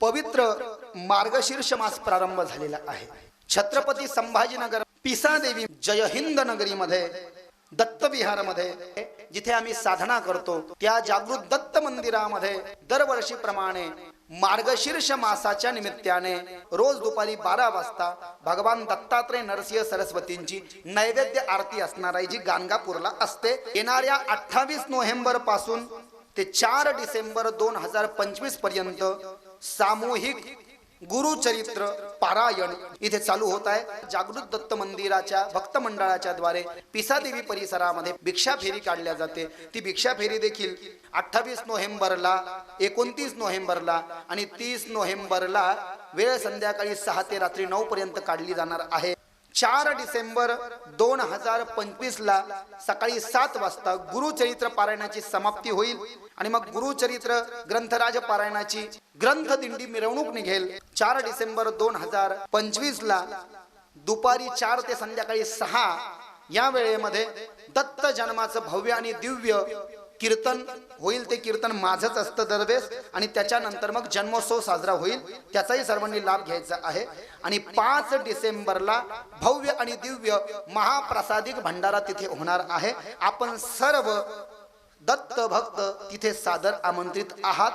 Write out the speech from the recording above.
पवित्र मार्गशीर्ष मास प्रारंभ झालेला आहे. छत्रपती संभाजीनगर पिसादेवी जय हिंद नगरीमध्ये दत्त विहारमध्ये जिथे आम्ही साधना करतो त्या जागृत दत्त मंदिरामध्ये दरवर्षीप्रमाणे मार्गशीर्ष मासाच्या निमित्ताने रोज दुपारी बारा वाजता भगवान दत्तात्रय नरसिंह सरस्वतींची नैवेद्य आरती असणार आहे जी गाणगापूरला असते येणाऱ्या अठ्ठावीस नोव्हेंबरपासून ते चार डिसेंबर दोन हजार पंचवीसपर्यंत सामूहिक गुरुचरित्र पारायण इथे चालू होत आहे. जागृत दत्त मंदिराच्या भक्त मंडळाच्या द्वारे पिसादेवी परिसरामध्ये भिक्षा फेरी काढल्या जाते. ती भिक्षा फेरी देखील अठ्ठावीस नोव्हेंबरला एकोणतीस नोव्हेंबरला आणि तीस नोव्हेंबरला वेळ संध्याकाळी सहा ते रात्री नऊ पर्यंत काढली जाणार आहे. चार डिसेंबर दोन हजार पंचवीस ला सकाळी सात वाजता गुरुचरित्र पारायणाची समाप्ती होईल. आणि मग गुरुचरित्र ग्रंथराज पारायणाची ग्रंथ दिंडी मिरवणूक निघेल. चार डिसेंबर दोन हजार पंचवीस ला दुपारी चार ते संध्याकाळी सहा या वेळेमध्ये दत्त जन्माचं भव्य आणि दिव्य कीर्तन होईल ते कीर्तन माझंच असतं दरवेळेस. आणि त्याच्यानंतर मग जन्मोत्सव साजरा होईल. त्याचाही सर्वांनी लाभ घ्यायचा आहे. आणि पाच डिसेंबरला भव्य आणि दिव्य महाप्रसादिक भंडारा तिथे होणार आहे. आपण सर्व दत्त भक्त तिथे सादर आमंत्रित आहात.